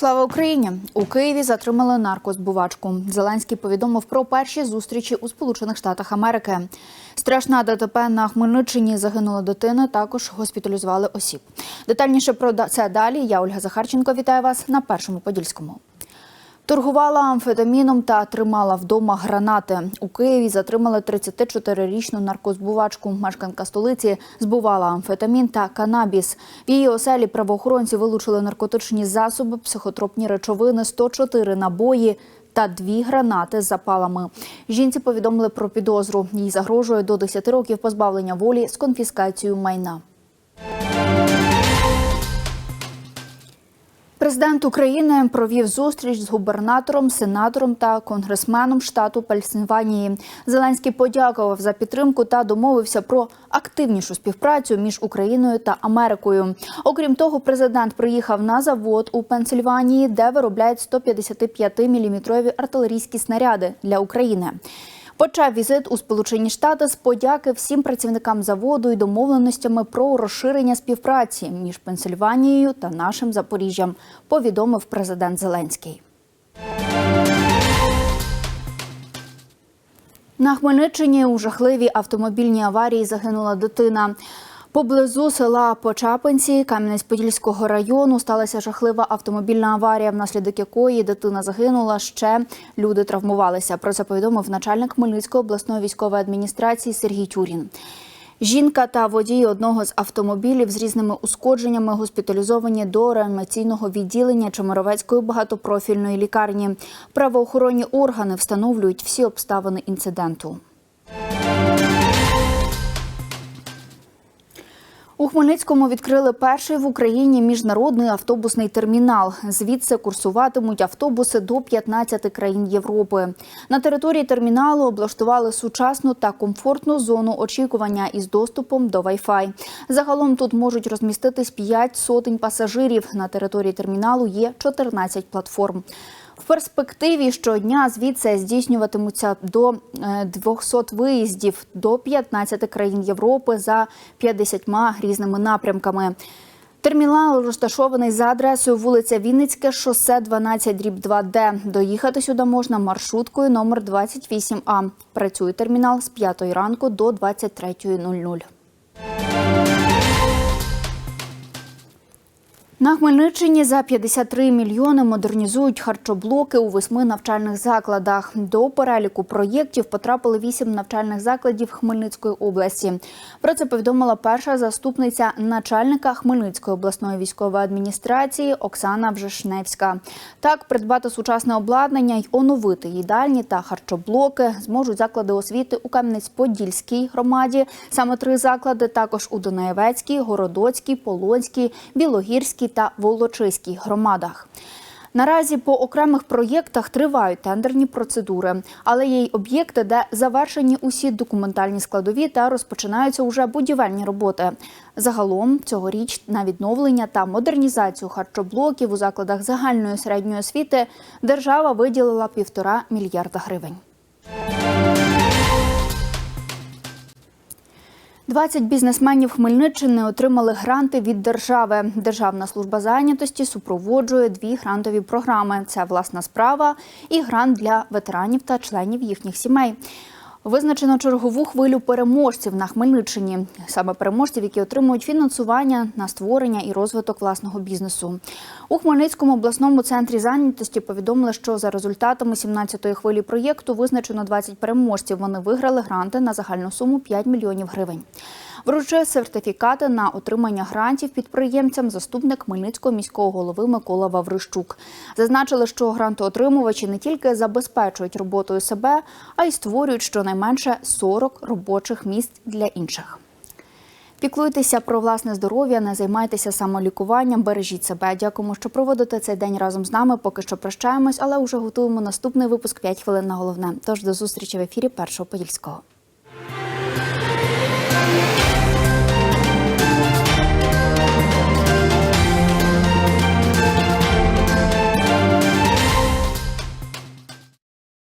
Слава Україні! У Києві затримали наркозбувачку. Зеленський повідомив про перші зустрічі у Сполучених Штатах Америки. Страшна ДТП на Хмельниччині загинула дитина. Також госпіталізували осіб. Детальніше про це далі. Я Ольга Захарченко. Вітаю вас на першому подільському. Торгувала амфетаміном та тримала вдома гранати. У Києві затримали 34-річну наркозбувачку. Мешканка столиці збувала амфетамін та канабіс. В її оселі правоохоронці вилучили наркотичні засоби, психотропні речовини, 104 набої. Та дві гранати з запалами. Жінці повідомили про підозру. Їй загрожує до 10 років позбавлення волі з конфіскацією майна. Президент України провів зустріч з губернатором, сенатором та конгресменом штату Пенсильванії. Зеленський подякував за підтримку та домовився про активнішу співпрацю між Україною та Америкою. Окрім того, президент приїхав на завод у Пенсильванії, де виробляють 155-мм артилерійські снаряди для України. Почав візит у Сполучені Штати з подяки всім працівникам заводу і домовленостями про розширення співпраці між Пенсильванією та нашим Запоріжжям, повідомив президент Зеленський. На Хмельниччині у жахливій автомобільній аварії загинула дитина. Поблизу села Почапинці Кам'янець-Подільського району сталася жахлива автомобільна аварія, внаслідок якої дитина загинула. Ще люди травмувалися. Про це повідомив начальник Хмельницької обласної військової адміністрації Сергій Тюрін. Жінка та водій одного з автомобілів з різними ушкодженнями госпіталізовані до реанімаційного відділення Чемеровецької багатопрофільної лікарні. Правоохоронні органи встановлюють всі обставини інциденту. Хмельницькому відкрили перший в Україні міжнародний автобусний термінал. Звідси курсуватимуть автобуси до 15 країн Європи. На території терміналу облаштували сучасну та комфортну зону очікування із доступом до Wi-Fi. Загалом тут можуть розміститись 5 сотень пасажирів. На території терміналу є 14 платформ. В перспективі щодня звідси здійснюватимуться до е, 200 виїздів до 15 країн Європи за 50 різними напрямками. Термінал розташований за адресою вулиця Вінницьке, шосе 12 дріб 2Д. Доїхати сюди можна маршруткою номер 28А. Працює термінал з 5 ранку до 23.00. На Хмельниччині за 53 мільйони модернізують харчоблоки у восьми навчальних закладах. До переліку проєктів потрапили вісім навчальних закладів Хмельницької області. Про це повідомила перша заступниця начальника Хмельницької обласної військової адміністрації Оксана Вжешневська. Так, придбати сучасне обладнання й оновити їдальні та харчоблоки зможуть заклади освіти у Кам'янець-Подільській громаді. Саме три заклади також у Донаєвецькій, Городоцькій, Полонській, Білогірській та Волочиській громадах. Наразі по окремих проєктах тривають тендерні процедури, але є й об'єкти, де завершені усі документальні складові та розпочинаються уже будівельні роботи. Загалом цьогоріч на відновлення та модернізацію харчоблоків у закладах загальної середньої освіти держава виділила півтора мільярда гривень. 20 бізнесменів Хмельниччини отримали гранти від держави. Державна служба зайнятості супроводжує дві грантові програми: це власна справа і грант для ветеранів та членів їхніх сімей. Визначено чергову хвилю переможців на Хмельниччині, саме переможців, які отримують фінансування на створення і розвиток власного бізнесу. У Хмельницькому обласному центрі зайнятості повідомили, що за результатами 17-ї хвилі проєкту визначено 20 переможців. Вони виграли гранти на загальну суму 5 мільйонів гривень. Вручив сертифікати на отримання грантів підприємцям заступник Хмельницького міського голови Микола Ваврищук. Зазначили, що грантоотримувачі не тільки забезпечують роботою себе, а й створюють щонайменше 40 робочих місць для інших. Піклуйтеся про власне здоров'я, не займайтеся самолікуванням, бережіть себе. Дякуємо, що проводите цей день разом з нами. Поки що прощаємось, але вже готуємо наступний випуск «5 хвилин на головне. Тож до зустрічі в ефірі першого подільського.